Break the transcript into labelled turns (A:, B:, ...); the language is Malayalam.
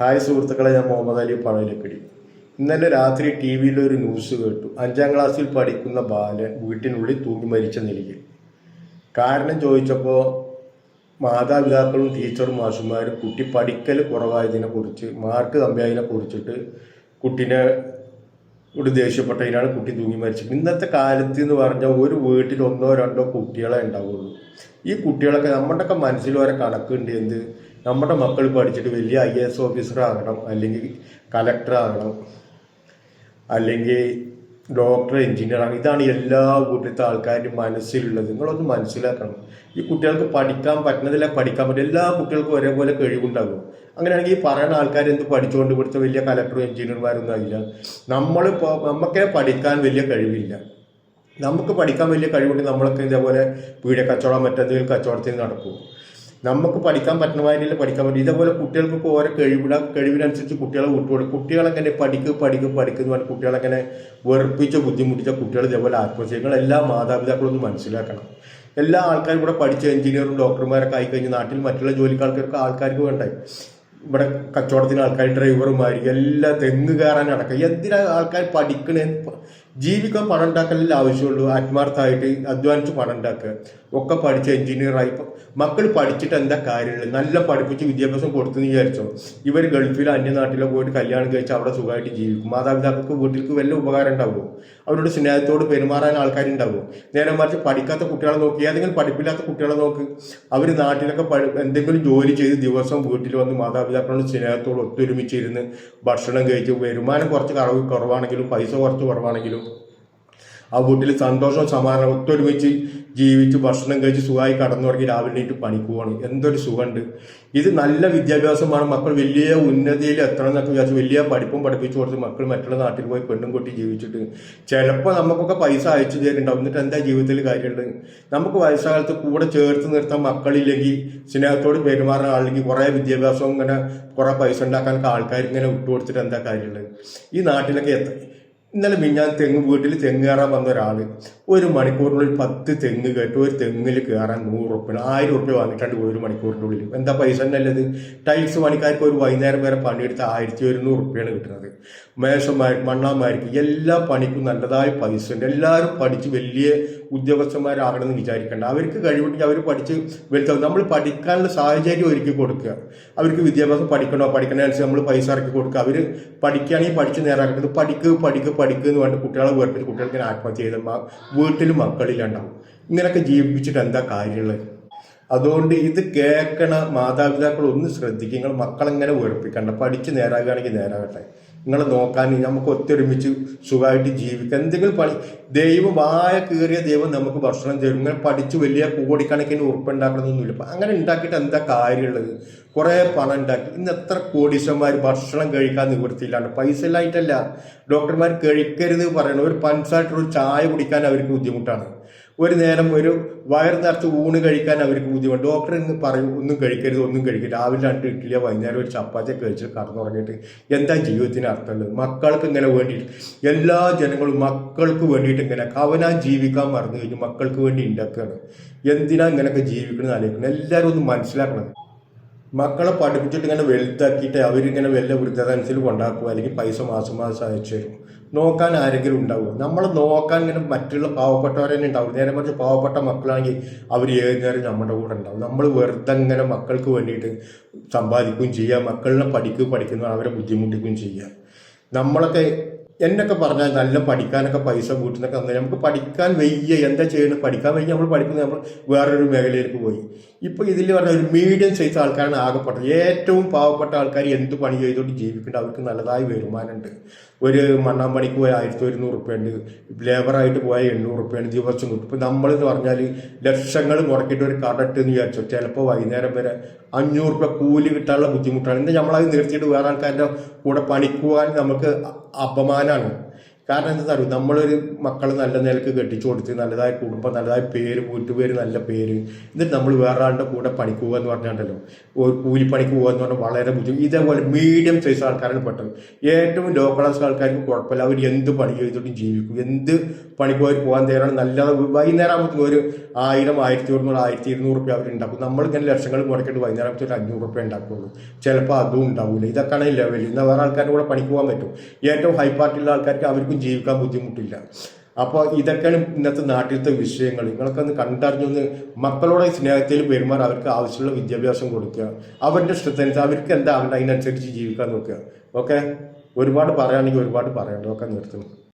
A: ഹായ് സുഹൃത്തുക്കളെ ഞാൻ മുഹമ്മദ് അലി പഴയലക്കടി ഇന്നലെ രാത്രി ടി വിയിൽ ഒരു ന്യൂസ് കേട്ടു. അഞ്ചാം ക്ലാസ്സിൽ പഠിക്കുന്ന ബാലൻ വീട്ടിനുള്ളിൽ തൂങ്ങി മരിച്ച നിലയിൽ കാരണം ചോദിച്ചപ്പോൾ മാതാപിതാക്കളും ടീച്ചറും മാഷുമാരും കുട്ടി പഠിക്കൽ കുറവായതിനെ കുറിച്ച് മാർക്ക് കമ്മിയായതിനെ കുറിച്ചിട്ട് കുട്ടീനെ ഒരു ദേഷ്യപ്പെട്ടതിനാണ് കുട്ടി തൂങ്ങി മരിച്ചത്. ഇന്നത്തെ കാലത്ത് എന്ന് പറഞ്ഞാൽ ഒരു വീട്ടിൽ ഒന്നോ രണ്ടോ കുട്ടികളെ ഉണ്ടാവുള്ളൂ. ഈ കുട്ടികളൊക്കെ നമ്മുടെയൊക്കെ മനസ്സിൽ വരെ കണക്കുണ്ട് എന്ത്? നമ്മുടെ മക്കൾ പഠിച്ചിട്ട് വലിയ ഐ എസ് ഓഫീസർ ആകണം അല്ലെങ്കിൽ കലക്ടർ ആകണം അല്ലെങ്കിൽ ഡോക്ടർ എഞ്ചിനീയർ ആകണം. ഇതാണ് എല്ലാ കൂട്ടത്തെ ആൾക്കാരുടെ മനസ്സിലുള്ളത്. നിങ്ങളൊന്ന് മനസ്സിലാക്കണം. ഈ കുട്ടികൾക്ക് പഠിക്കാൻ പറ്റുന്നതില്ല പഠിക്കാൻ പറ്റും എല്ലാ കുട്ടികൾക്കും ഒരേപോലെ കഴിവുണ്ടാകും. അങ്ങനെയാണെങ്കിൽ ഈ പറയുന്ന ആൾക്കാർ എന്ത് പഠിച്ചുകൊണ്ട് ഇവിടുത്തെ വലിയ കലക്ടറും എഞ്ചിനീയർമാരൊന്നും ആയില്ല. നമ്മൾ നമുക്കേ പഠിക്കാൻ വലിയ കഴിവില്ല. നമുക്ക് പഠിക്കാൻ വലിയ കഴിവുണ്ട് നമ്മളൊക്കെ ഇതേപോലെ പീഡിയ കച്ചവടം മറ്റെന്തെങ്കിലും കച്ചവടത്തിൽ നടക്കും. നമുക്ക് പഠിക്കാൻ പറ്റുന്ന മാതിരിയല്ല പഠിക്കാൻ പറ്റും ഇതേപോലെ കുട്ടികൾക്കൊക്കെ ഓരോ കഴിവിട കഴിവിനനുസരിച്ച് കുട്ടികളെ വിട്ടുകൊടുക്കും. കുട്ടികളെങ്ങനെ പഠിക്ക് പഠിക്ക് പഠിക്കുന്നു പറഞ്ഞ് കുട്ടികളെങ്ങനെ വെറുപ്പിച്ച് ബുദ്ധിമുട്ടിച്ച കുട്ടികൾ ഇതേപോലെ ആത്മഹത്യകൾ എല്ലാ മാതാപിതാക്കളും ഒന്ന് മനസ്സിലാക്കണം. എല്ലാ ആൾക്കാരും കൂടെ പഠിച്ച എഞ്ചിനീയറും ഡോക്ടർമാരൊക്കെ ആയിക്കഴിഞ്ഞ് നാട്ടിൽ മറ്റുള്ള ജോലിക്കാർക്കൊക്കെ ആൾക്കാർക്ക് വേണ്ടായി ഇവിടെ കച്ചവടത്തിന് ആൾക്കാർ ഡ്രൈവറുമായിരിക്കും എല്ലാ തെങ്ങ് കയറാൻ അടക്കം എന്തിനാ ആൾക്കാർ പഠിക്കണേ? ജീവിക്കാൻ പണം ഉണ്ടാക്കലല്ലേ ആവശ്യമുള്ളൂ. ആത്മാർത്ഥമായിട്ട് അധ്വാനിച്ച് പണം ഉണ്ടാക്കുക. ഒക്കെ പഠിച്ച് എഞ്ചിനീയറായി. മക്കൾ പഠിച്ചിട്ട് എന്താ കാര്യമുള്ളത്? നല്ല പഠിപ്പിച്ച് വിദ്യാഭ്യാസം കൊടുത്തെന്ന് വിചാരിച്ചോ? ഇവർ ഗൾഫിലോ അന്യനാട്ടിലോ പോയിട്ട് കല്യാണം കഴിച്ച് അവിടെ സുഖമായിട്ട് ജീവിക്കും. മാതാപിതാക്കൾക്ക് വീട്ടിലേക്ക് വല്ല ഉപകാരം ഉണ്ടാവുമോ? അവരോട് സ്നേഹത്തോട് പെരുമാറാൻ ആൾക്കാരുണ്ടാവും നേരെ മറിച്ച് പഠിക്കാത്ത കുട്ടികളെ നോക്കി ഏതെങ്കിലും പഠിപ്പില്ലാത്ത കുട്ടികളെ നോക്ക്. അവർ നാട്ടിലൊക്കെ എന്തെങ്കിലും ജോലി ചെയ്ത് ദിവസം വീട്ടിൽ വന്ന് മാതാപിതാക്കളോട് സ്നേഹത്തോട് ഒത്തൊരുമിച്ചിരുന്ന് ഭക്ഷണം കഴിച്ച് വരുമാനം കുറച്ച് കുറവ് കുറവാണെങ്കിലും പൈസ കുറച്ച് കുറവാണെങ്കിലും ആ വീട്ടിൽ സന്തോഷവും സമാധാനം ഒത്തൊരുമിച്ച് ജീവിച്ച് ഭക്ഷണം കഴിച്ച് സുഖമായി കടന്നു തുടങ്ങി രാവിലെ എണീറ്റ് പണിക്ക് പോകണം എന്തൊരു സുഖമുണ്ട്. ഇത് നല്ല വിദ്യാഭ്യാസമാണ്. മക്കൾ വലിയ ഉന്നതിയിൽ എത്തണം എന്നൊക്കെ വിചാരിച്ചു വലിയ പഠിപ്പും പഠിപ്പിച്ചു കൊടുത്ത് മക്കൾ മറ്റുള്ള നാട്ടിൽ പോയി പെണ്ണും കൊട്ടി ജീവിച്ചിട്ട് ചിലപ്പോൾ നമുക്കൊക്കെ പൈസ അയച്ചു തരുന്നുണ്ടാവും. എന്നിട്ട് എന്താ ജീവിതത്തിൽ കാര്യമുള്ളത്? നമുക്ക് വയസ്സാകാലത്ത് കൂടെ ചേർത്ത് നിർത്താൻ മക്കളില്ലെങ്കിൽ സ്നേഹത്തോട് പെരുമാറുന്ന ആളില്ലെങ്കിൽ കുറേ വിദ്യാഭ്യാസവും ഇങ്ങനെ കുറേ പൈസ ഉണ്ടാക്കാനൊക്കെ ആൾക്കാർ ഇങ്ങനെ വിട്ടുകൊടുത്തിട്ട് എന്താ കാര്യമുള്ളത്? ഈ നാട്ടിലൊക്കെ എത്ര ഇന്നലെ മിഞ്ഞാൻ തെങ്ങ് വീട്ടിൽ തെങ്ങ് കയറാൻ വന്ന ഒരാൾ ഒരു മണിക്കൂറിനുള്ളിൽ പത്ത് തെങ്ങ് കയറ്റി ഒരു തെങ്ങിൽ കയറാൻ നൂറ് ഉറുപ്പ്യ ആയിരം ഉറുപ്പ്യ വാങ്ങിയിട്ടുണ്ട് ഒരു മണിക്കൂറിന്റെ ഉള്ളിൽ എന്താ പൈസ തന്നെയല്ലത് ടൈൽസ് പണിക്കാർക്ക് ഒരു വൈകുന്നേരം വരെ പണിയെടുത്ത് ആയിരത്തി ഒരുന്നൂറ് ഉറുപ്പ്യാണ് കിട്ടുന്നത്. മേശന്മാർ മണ്ണാമാർക്ക് എല്ലാ പണിക്കും നല്ലതായ പൈസ ഉണ്ട്. എല്ലാവരും പഠിച്ച് വലിയ ഉദ്യോഗസ്ഥന്മാരാകണമെന്ന് വിചാരിക്കേണ്ട. അവർക്ക് കഴിവുണ്ടെങ്കിൽ അവർ പഠിച്ച് വലുതാവും നമ്മൾ പഠിക്കാനുള്ള സാഹചര്യം ഒരുക്കി കൊടുക്കുക. അവർക്ക് വിദ്യാഭ്യാസം പഠിക്കണോ പഠിക്കണതനുസരിച്ച് നമ്മൾ പൈസ ഇറക്കി കൊടുക്കുക. അവർ പഠിക്കുകയാണെങ്കിൽ പഠിച്ച് നേരാക്കേണ്ടത് പഠിക്കുക പഠിക്കുക പഠിക്കുക എന്ന് പറഞ്ഞിട്ട് കുട്ടികളെ വേർപ്പിച്ച് കുട്ടികൾക്ക് ആത്മഹത്യ ചെയ്ത വീട്ടിലും മക്കളിലുണ്ടാവും ഇങ്ങനെയൊക്കെ ജീവിപ്പിച്ചിട്ട് എന്താ കാര്യമുള്ളത്? അതുകൊണ്ട് ഇത് കേൾക്കണ മാതാപിതാക്കൾ ഒന്ന് ശ്രദ്ധിക്കുക നിങ്ങൾ മക്കളെങ്ങനെ ഉയർപ്പിക്കണ്ട പഠിച്ച് നേരാകുകയാണെങ്കിൽ നേരാകട്ടെ. നിങ്ങളെ നോക്കാൻ നമുക്ക് ഒത്തൊരുമിച്ച് സുഖമായിട്ട് ജീവിക്കാം. എന്തെങ്കിലും പണി ദൈവം വായ കീറിയ ദൈവം നമുക്ക് ഭക്ഷണം തരും. ഇങ്ങനെ പഠിച്ച് വലിയ കോടിക്കണക്കിന് ഉറപ്പുണ്ടാക്കണമെന്നൊന്നുമില്ല അപ്പം അങ്ങനെ ഉണ്ടാക്കിയിട്ട് എന്താ കാര്യമുള്ളത്? കുറേ പണം ഉണ്ടാക്കി. ഇന്ന് എത്ര കോടീശ്വന്മാർ ഭക്ഷണം കഴിക്കാൻ നിവൃത്തിയില്ലാണ്ട്. പൈസ ഇല്ലായിട്ടല്ല ഡോക്ടർമാർ കഴിക്കരുത് പറയണം ഒരു പഞ്ചസാരട്ടൊരു ചായ കുടിക്കാൻ അവർക്ക് ബുദ്ധിമുട്ടാണ്. ഒരു നേരം ഒരു വയറ് നിറച്ച് ഊണ് കഴിക്കാൻ അവർക്ക് ബുദ്ധിമുട്ട്. ഡോക്ടർ ഇന്ന് പറയും ഒന്നും കഴിക്കരുത് ഒന്നും കഴിക്കരുത്. രാവിലെ രണ്ട് ഇഡ്ഡലിയോ വൈകുന്നേരം ഒരു ചപ്പാത്തി കഴിച്ച് കടന്നുറങ്ങിയിട്ട് എന്താ ജീവിതത്തിന് അർത്ഥമുള്ളത്? മക്കൾക്ക് ഇങ്ങനെ വേണ്ടിയിട്ട് എല്ലാ ജനങ്ങളും മക്കൾക്ക് വേണ്ടിയിട്ട് ഇങ്ങനെ കവനാ ജീവിക്കാൻ മറന്നു കഴിഞ്ഞു മക്കൾക്ക് വേണ്ടി ഉണ്ടാക്കുകയാണ് എന്തിനാ ഇങ്ങനെയൊക്കെ ജീവിക്കണമെന്ന് ആലോചിക്കണം. എല്ലാവരും ഒന്ന് മനസ്സിലാക്കണം. മക്കളെ പഠിപ്പിച്ചിട്ട് ഇങ്ങനെ വലുതാക്കിയിട്ട് അവരിങ്ങനെ വല്ല വൃദ്ധതനുസരിച്ച് കൊണ്ടാക്കുക അല്ലെങ്കിൽ പൈസ മാസം മാസം അയച്ചു തരും. നോക്കാൻ ആരെങ്കിലും ഉണ്ടാവും നമ്മൾ നോക്കാൻ ഇങ്ങനെ മറ്റുള്ള പാവപ്പെട്ടവരെ തന്നെ ഉണ്ടാവും. നേരെ മറിച്ച് പാവപ്പെട്ട മക്കളാണെങ്കിൽ അവർ ഏത് നേരം നമ്മുടെ കൂടെ ഉണ്ടാവും. നമ്മൾ വെറുതെ ഇങ്ങനെ മക്കൾക്ക് വേണ്ടിയിട്ട് സമ്പാദിക്കുകയും ചെയ്യുക മക്കളിനെ പഠിക്കുകയും പഠിക്കുന്നു അവരെ ബുദ്ധിമുട്ടിക്കുകയും ചെയ്യുക. നമ്മളൊക്കെ എന്നൊക്കെ പറഞ്ഞാൽ നല്ല പഠിക്കാനൊക്കെ പൈസ വീട്ടിൽ നിന്നൊക്കെ നമുക്ക് പഠിക്കാൻ വയ്യ. എന്താ ചെയ്യുന്നത് പഠിക്കാൻ വയ്യ. നമ്മൾ പഠിക്കുന്നത് നമ്മൾ വേറൊരു മേഖലയിലേക്ക് പോയി. ഇപ്പോൾ ഇതിൽ പറഞ്ഞ ഒരു മീഡിയം സൈസ് ആൾക്കാരാണ് ആകപ്പെട്ടത്. ഏറ്റവും പാവപ്പെട്ട ആൾക്കാർ എന്ത് പണി ചെയ്തുകൊണ്ട് ജീവിക്കേണ്ട അവർക്ക് നല്ലതായ വരുമാനമുണ്ട്. ഒരു മണ്ണാൻ പണിക്ക് പോയ ആയിരത്തി ഒരുന്നൂറ് റുപ്യ ഉണ്ട് ലേബറായിട്ട് പോയ എണ്ണൂറ് ഉറുപ്പയാണ് ദിവസം കിട്ടും. ഇപ്പം നമ്മളെന്ന് പറഞ്ഞാൽ ലക്ഷങ്ങൾ മുടക്കിയിട്ട് ഒരു കട ഇട്ടെന്ന് വിചാരിച്ചു? ചിലപ്പോൾ വൈകുന്നേരം വരെ അഞ്ഞൂറ് രൂപ കൂലി കിട്ടാനുള്ള ബുദ്ധിമുട്ടാണ്. എന്താ നമ്മളത് നിർത്തിയിട്ട് വേറെ ആൾക്കാരുടെ കൂടെ പണിക്കുവാൻ നമുക്ക് അപമാനമാണ് കാരണം എന്താ അറിയും? നമ്മളൊരു മക്കളെ നല്ല നിലയ്ക്ക് കെട്ടിച്ചു കൊടുത്ത് നല്ലതായ കുടുംബം നല്ലതായ പേര് വീട്ടുപേര് നല്ല പേര് എന്നിട്ട് നമ്മൾ വേറെ ആളുടെ കൂടെ പണിക്ക് പോകുക എന്ന് പറഞ്ഞാണ്ടല്ലോ. ഒരു കൂലിപ്പണിക്ക് പോകുക എന്ന് പറഞ്ഞാൽ വളരെ ബുദ്ധിമുട്ട് ഇതേപോലെ മീഡിയം സൈസ് ആൾക്കാരാണ് പെട്ടത്. ഏറ്റവും ലോ ക്ലാസ് ആൾക്കാർക്ക് കുഴപ്പമില്ല. അവർ എന്ത് പണി ചെയ്തിട്ടും ജീവിക്കും. എന്ത് പണിക്ക് പോയി പോകാൻ തയ്യാറാണ് നല്ല വൈകുന്നേരം ആകുമ്പോൾ ഒരു ആയിരം ആയിരത്തി ഒരുന്നൂറ് ആയിരത്തി ഇരുന്നൂറ് റുപ്യ അവർ ഉണ്ടാക്കും നമ്മൾ ഇങ്ങനെ ലക്ഷങ്ങൾ മുടക്കിയിട്ട് വൈകുന്നേരം ഒരു അഞ്ഞൂറ് റുപ്യ ഉണ്ടാക്കുള്ളൂ ചിലപ്പോൾ അതും ഉണ്ടാവില്ല ഇതൊക്കെയാണ് ലെവലിൽ നിന്ന് വേറെ ആൾക്കാരുടെ കൂടെ പണിക്ക് പോകാൻ പറ്റും. ഏറ്റവും ഹൈ പാർട്ടിയുള്ള ആൾക്കാർക്ക് അവർക്കും ജീവിക്കാൻ ബുദ്ധിമുട്ടില്ല. അപ്പോൾ ഇതൊക്കെയാണ് ഇന്നത്തെ നാട്ടിലത്തെ വിഷയങ്ങൾ. നിങ്ങളൊക്കെ ഒന്ന് കണ്ടറിഞ്ഞൊന്ന് മക്കളോടെ സ്നേഹത്തിൽ പെരുമാറി അവർക്ക് ആവശ്യമുള്ള വിദ്യാഭ്യാസം കൊടുക്കുക. അവരുടെ ഇഷ്ടത്തിനനുസരിച്ച് അവർക്ക് എന്താ അവരുടെ അതിനനുസരിച്ച് ജീവിക്കാൻ നോക്കുക. ഓക്കെ? ഒരുപാട് പറയുകയാണെങ്കിൽ ഒരുപാട് പറയണ്ട. ഒക്കെ നിർത്തുന്നു.